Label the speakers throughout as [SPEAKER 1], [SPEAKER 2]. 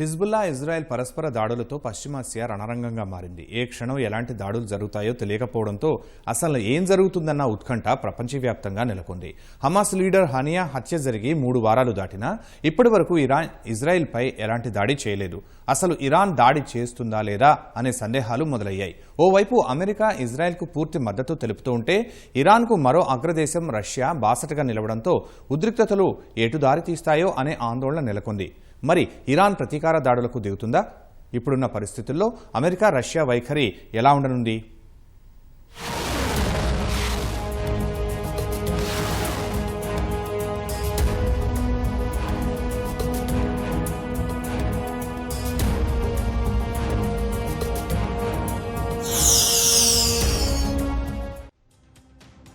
[SPEAKER 1] Hezbollah Israel పరస్పర దాడులతో పశ్చిమాసియా రణరంగంగా మారింది. ఏ క్షణం ఎలాంటి దాడులు జరుగుతాయో తెలియకపోవడంతో అసలు ఏం జరుగుతుందన్న ఉత్కంఠ ప్రపంచవ్యాప్తంగా నెలకొంది. హమాస్ లీడర్ హనియా హత్య జరిగి మూడు వారాలు దాటినా ఇప్పటి వరకు ఇరాన్ ఇజ్రాయెల్పై ఎలాంటి దాడి చేయలేదు. అసలు ఇరాన్ దాడి చేస్తుందా లేదా అనే సందేహాలు మొదలయ్యాయి. ఓవైపు అమెరికా ఇజ్రాయెల్కు పూర్తి మద్దతు తెలుపుతూ ఉంటే ఇరాన్కు మరో అగ్రదేశం రష్యా బాసటగా నిలవడంతో ఉద్రిక్తతలు ఎటు దారి తీస్తాయో అనే ఆందోళన నెలకొంది. మరి ఇరాన్ ప్రతీకార దాడులకు దిగుతుందా? ఇప్పుడున్న పరిస్థితుల్లో అమెరికా రష్యా వైఖరి ఎలా ఉండనుంది?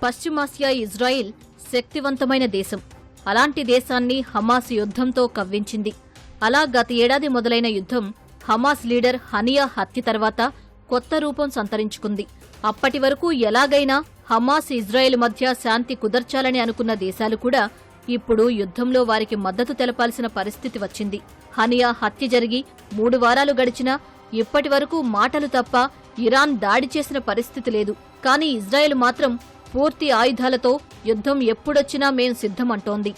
[SPEAKER 2] పశ్చిమాసియా ఇజ్రాయిల్ శక్తివంతమైన దేశం. అలాంటి దేశాన్ని హమాస్ యుద్ధంతో కవ్వించింది. అలా గత ఏడాది మొదలైన యుద్ధం హమాస్ లీడర్ హనియా హత్య తర్వాత కొత్త రూపం సంతరించుకుంది. అప్పటి వరకు ఎలాగైనా హమాస్ ఇజ్రాయెల్ మధ్య శాంతి కుదర్చాలని అనుకున్న దేశాలు కూడా ఇప్పుడు యుద్ధంలో వారికి మద్దతు తెలపాల్సిన పరిస్థితి వచ్చింది. హనియా హత్య జరిగి మూడు వారాలు గడిచినా ఇప్పటి వరకు మాటలు తప్ప ఇరాన్ దాడి చేసిన పరిస్థితి లేదు. కానీ ఇజ్రాయెల్ మాత్రం పూర్తి ఆయుధాలతో యుద్ధం ఎప్పుడొచ్చినా మేం సిద్ధమంటోంది.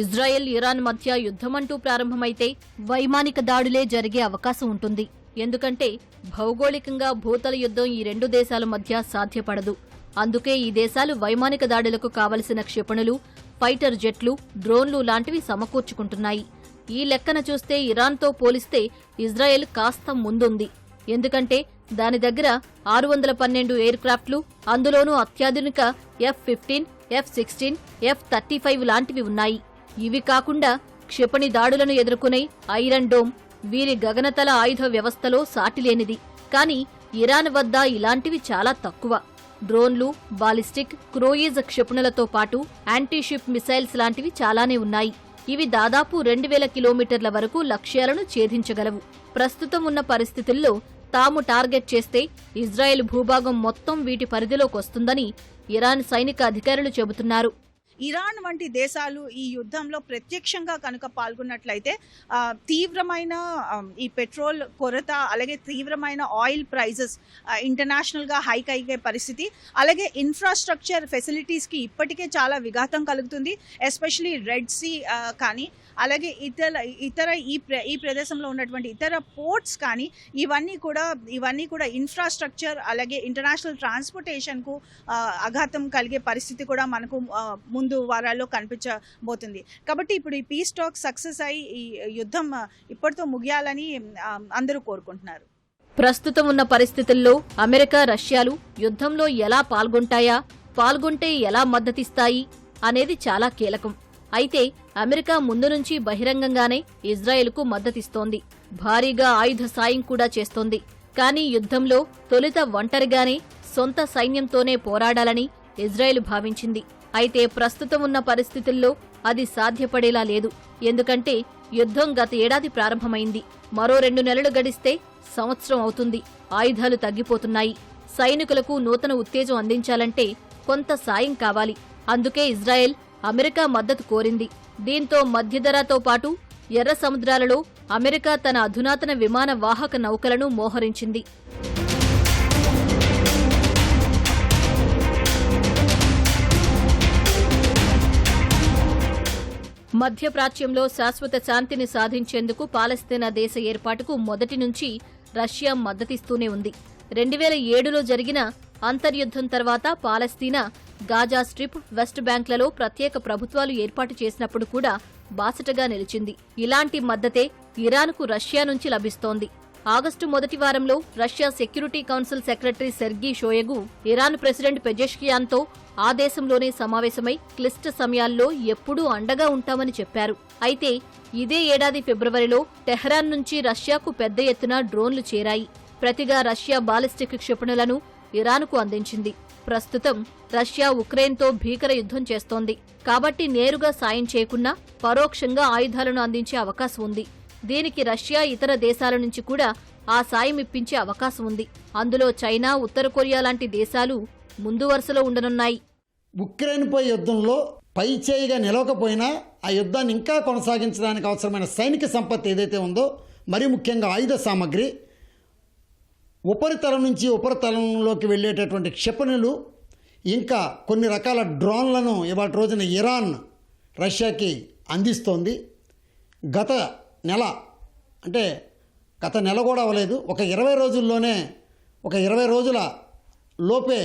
[SPEAKER 2] ఇజ్రాయెల్ ఇరాన్ మధ్య యుద్ధమంటూ ప్రారంభమైతే వైమానిక దాడులే జరిగే అవకాశం ఉంటుంది. ఎందుకంటే భౌగోళికంగా భూతల యుద్ధం ఈ రెండు దేశాల మధ్య సాధ్యపడదు. అందుకే ఈ దేశాలు వైమానిక దాడులకు కావలసిన క్షిపణులు ఫైటర్ జెట్లు డ్రోన్లు లాంటివి సమకూర్చుకుంటున్నాయి. ఈ లెక్కన చూస్తే ఇరాన్తో పోలిస్తే ఇజ్రాయెల్ కాస్త ముందుంది. ఎందుకంటే దాని దగ్గర ఆరు వందల పన్నెండు ఎయిర్ క్రాఫ్ట్లు అందులోనూ అత్యాధునిక F fifteen F sixteen F thirty five లాంటివి ఉన్నాయి. ఇవి కాకుండా క్షిపణి దాడులను ఎదుర్కొనే ఐరన్ డోమ్ వీరి గగనతల ఆయుధ వ్యవస్థలో సాటిలేనిది. కానీ ఇరాన్ వద్ద ఇలాంటివి చాలా తక్కువ. డ్రోన్లు బాలిస్టిక్ క్రోయిజ్ క్షిపణులతో పాటు యాంటీషిప్ మిసైల్స్ లాంటివి చాలానే ఉన్నాయి. ఇవి దాదాపు రెండు వేల కిలోమీటర్ల వరకు లక్ష్యాలను ఛేదించగలవు. ప్రస్తుతం ఉన్న పరిస్థితుల్లో తాము టార్గెట్ చేస్తే ఇజ్రాయెల్ భూభాగం మొత్తం వీటి పరిధిలోకొస్తుందని ఇరాన్ సైనిక అధికారులు చెబుతున్నారు.
[SPEAKER 3] ఇరాన్ వంటి దేశాలు ఈ యుద్ధంలో ప్రత్యక్షంగా కనుక పాల్గొన్నట్లయితే తీవ్రమైన ఈ పెట్రోల్ కొరత అలాగే తీవ్రమైన ఆయిల్ ప్రైజెస్ ఇంటర్నేషనల్గా హైక్ అయ్యే పరిస్థితి అలాగే ఇన్ఫ్రాస్ట్రక్చర్ ఫెసిలిటీస్కి ఇప్పటికే చాలా విఘాతం కలుగుతుంది ఎస్పెషలీ రెడ్ సీ కానీ అలాగే ఇతర ఇతర ఈ ప్ర ఈ ప్రదేశంలో ఉన్నటువంటి ఇతర పోర్ట్స్ కానీ ఇవన్నీ కూడా ఇవన్నీ కూడా ఇన్ఫ్రాస్ట్రక్చర్ అలాగే ఇంటర్నేషనల్ ట్రాన్స్పోర్టేషన్కు అఘాతం కలిగే పరిస్థితి కూడా మనకు ముందు ముందు వారాల్లో కనిపించబోతుంది. కాబట్టి ఇప్పుడు ఈ పీస్ టాక్ సక్సెస్ అయి ఈ యుద్ధం ఇప్పటితో ముగియాలని అందరూ కోరుకుంటున్నారు.
[SPEAKER 2] ప్రస్తుతం ఉన్న పరిస్థితుల్లో అమెరికా రష్యాలు యుద్ధంలో ఎలా పాల్గొంటాయా పాల్గొంటే ఎలా మద్దతిస్తాయి అనేది చాలా కీలకం. అయితే అమెరికా ముందు నుంచి బహిరంగంగానే ఇజ్రాయెల్కు మద్దతిస్తోంది. భారీగా ఆయుధ సాయం కూడా చేస్తోంది. కానీ యుద్ధంలో తొలుత ఒంటరిగానే సొంత సైన్యంతోనే పోరాడాలని ఇజ్రాయెల్ భావించింది. అయితే ప్రస్తుతం ఉన్న పరిస్థితుల్లో అది సాధ్యపడేలా లేదు. ఎందుకంటే యుద్ధం గత ఏడాది ప్రారంభమైంది. మరో రెండు నెలలు గడిస్తే సంవత్సరం అవుతుంది. ఆయుధాలు తగ్గిపోతున్నాయి. సైనికులకు నూతన ఉత్తేజం అందించాలంటే కొంత సాయం కావాలి. అందుకే ఇజ్రాయెల్ అమెరికా మద్దతు కోరింది. దీంతో మధ్యధరాతో పాటు ఎర్ర సముద్రాలలో అమెరికా తన అధునాతన విమాన వాహక నౌకలను మోహరించింది. మధ్యప్రాచ్యంలో శాశ్వత శాంతిని సాధించేందుకు పాలస్తీనా దేశ ఏర్పాటుకు మొదటి నుంచి రష్యా మద్దతిస్తూనే ఉంది. రెండు వేల ఏడులో జరిగిన అంతర్యుద్ధం తర్వాత పాలస్తీనా గాజా స్ట్రిప్ వెస్ట్ బ్యాంక్లలో ప్రత్యేక ప్రభుత్వాలు ఏర్పాటు చేసినప్పుడు కూడా బాసటగా నిలిచింది. ఇలాంటి మద్దతే ఇరాన్కు రష్యా నుంచి లభిస్తోంది. ఆగస్టు మొదటి వారంలో Russia security council secretary Sergei Shoigu Iran president పెజెష్కియాన్తో ఆ దేశంలోనే సమావేశమై క్లిష్ట సమయాల్లో ఎప్పుడూ అండగా ఉంటామని చెప్పారు. అయితే ఇదే ఏడాది ఫిబ్రవరిలో టెహ్రాన్ నుంచి రష్యాకు పెద్ద ఎత్తున డ్రోన్లు చేరాయి. ప్రతిగా రష్యా బాలిస్టిక్ క్షిపణులను ఇరాన్కు అందించింది. ప్రస్తుతం రష్యా ఉక్రెయిన్తో భీకర యుద్ధం చేస్తోంది. కాబట్టి నేరుగా సాయం చేయకున్నా పరోక్షంగా ఆయుధాలను అందించే అవకాశం ఉంది. దీనికి రష్యా ఇతర దేశాల నుంచి కూడా ఆ సాయం ఇప్పించే అవకాశం ఉంది. అందులో చైనా ఉత్తర కొరియా లాంటి దేశాలు ముందు వరుసలో ఉండనున్నాయి.
[SPEAKER 4] ఉక్రెయిన్పై యుద్ధంలో పై చేయిగా నిలవకపోయినా ఆ యుద్ధాన్ని ఇంకా కొనసాగించడానికి అవసరమైన సైనిక సంపత్తి ఏదైతే ఉందో మరీ ముఖ్యంగా ఆయుధ సామగ్రి ఉపరితలం నుంచి ఉపరితలంలోకి వెళ్ళేటటువంటి క్షిపణులు ఇంకా కొన్ని రకాల డ్రోన్లను ఇవాళ రోజున ఇరాన్ రష్యాకి అందిస్తోంది. గత నెల. అంటే గత నెల కూడా అవ్వలేదు. ఒక ఇరవై రోజుల్లోనే ఒక ఇరవై రోజుల లోపే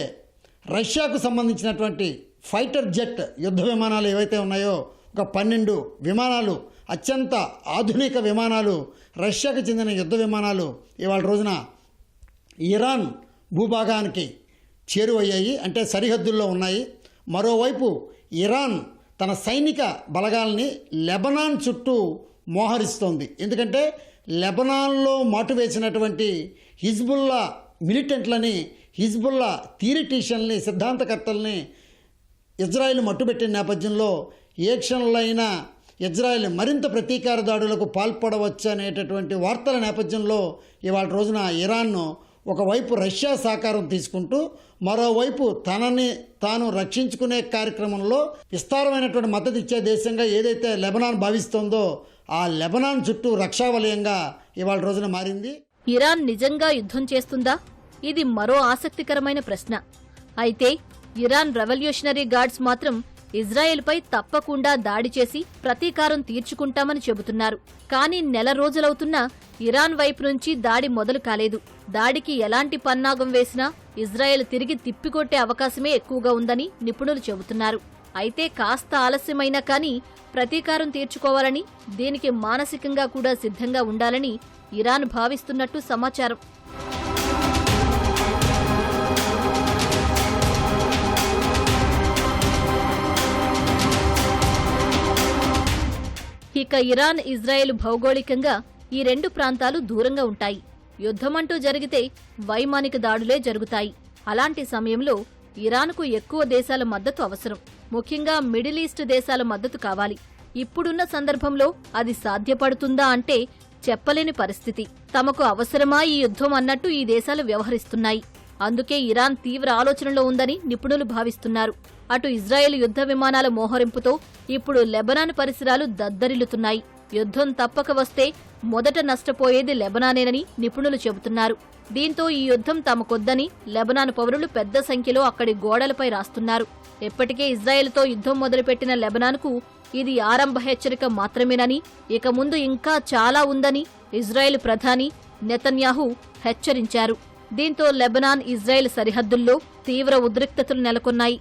[SPEAKER 4] రష్యాకు సంబంధించినటువంటి ఫైటర్ జెట్ యుద్ధ విమానాలు ఏవైతే ఉన్నాయో ఒక పన్నెండు విమానాలు అత్యంత ఆధునిక విమానాలు రష్యాకు చెందిన యుద్ధ విమానాలు ఇవాళ రోజున ఇరాన్ భూభాగానికి చేరువయ్యాయి అంటే సరిహద్దుల్లో ఉన్నాయి. మరోవైపు ఇరాన్ తన సైనిక బలగాల్ని లెబనాన్ చుట్టూ మోహరిస్తోంది. ఎందుకంటే లెబనాన్లో మాటు వేసినటువంటి హిజ్బుల్లా మిలిటెంట్లని హిజ్బుల్లా థియరిటీషియన్ని సిద్ధాంతకర్తల్ని ఇజ్రాయెల్ మట్టుబెట్టిన నేపథ్యంలో ఏ క్షణంలో అయినా ఇజ్రాయెల్ మరింత ప్రతీకార దాడులకు పాల్పడవచ్చు అనేటటువంటి వార్తల నేపథ్యంలో ఇవాళ రోజున ఇరాన్ను ఒకవైపు రష్యా సహకారం తీసుకుంటూ మరోవైపు తనని తాను రక్షించుకునే కార్యక్రమంలో విస్తారమైనటువంటి మద్దతు ఇచ్చే దేశంగా ఏదైతే లెబనాన్ భావిస్తోందో ఆ లెబనాన్ చుట్టూ రక్షావలయంగా ఇవాళ రోజున మారింది.
[SPEAKER 2] ఇరాన్ నిజంగా యుద్ధం చేస్తుందా? ఇది మరో ఆసక్తికరమైన ప్రశ్న. అయితే ఇరాన్ రెవల్యూషనరీ గార్డ్స్ మాత్రం ఇజ్రాయెల్పై తప్పకుండా దాడి చేసి ప్రతీకారం తీర్చుకుంటామని చెబుతున్నారు. కానీ నెల రోజులవుతున్నా ఇరాన్ వైపు నుంచి దాడి మొదలు కాలేదు. దాడికి ఎలాంటి పన్నాగం వేసినా ఇజ్రాయెల్ తిరిగి తిప్పికొట్టే అవకాశమే ఎక్కువగా ఉందని నిపుణులు చెబుతున్నారు. అయితే కాస్త ఆలస్యమైనా కానీ ప్రతీకారం తీర్చుకోవాలని దీనికి మానసికంగా కూడా సిద్ధంగా ఉండాలని ఇరాన్ భావిస్తున్నట్టు సమాచారం. ఇక ఇరాన్ ఇజ్రాయెల్ భౌగోళికంగా ఈ రెండు ప్రాంతాలు దూరంగా ఉంటాయి. యుద్ధమంటూ జరిగితే వైమానిక దాడులే జరుగుతాయి. అలాంటి సమయంలో ఇరాన్కు ఎక్కువ దేశాల మద్దతు అవసరం. ముఖ్యంగా మిడిల్ ఈస్ట్ దేశాల మద్దతు కావాలి. ఇప్పుడున్న సందర్భంలో అది సాధ్యపడుతుందా అంటే చెప్పలేని పరిస్థితి. తమకు అవసరమా ఈ యుద్ధం అన్నట్టు ఈ దేశాలు వ్యవహరిస్తున్నాయి. అందుకే ఇరాన్ తీవ్ర ఆలోచనలో ఉందని నిపుణులు భావిస్తున్నారు. అటు ఇజ్రాయెల్ యుద్ధ విమానాల మోహరింపుతో ఇప్పుడు లెబనాన్ పరిసరాలు దద్దరిల్లుతున్నాయి. యుద్ధం తప్పక వస్తే మొదట నష్టపోయేది లెబనానేనని నిపుణులు చెబుతున్నారు. దీంతో ఈ యుద్ధం తమకొద్దని లెబనాన్ పౌరులు పెద్ద సంఖ్యలో అక్కడి గోడలపై రాస్తున్నారు. ఇప్పటికే ఇజ్రాయెల్తో యుద్ధం మొదలుపెట్టిన లెబనాన్కు ఇది ఆరంభ హెచ్చరిక మాత్రమేనని ఇక ముందు ఇంకా చాలా ఉందని ఇజ్రాయెల్ ప్రధాని నెతన్యాహు హెచ్చరించారు. దీంతో లెబనాన్ ఇజ్రాయెల్ సరిహద్దుల్లో తీవ్ర ఉద్రిక్తతలు నెలకొన్నాయి.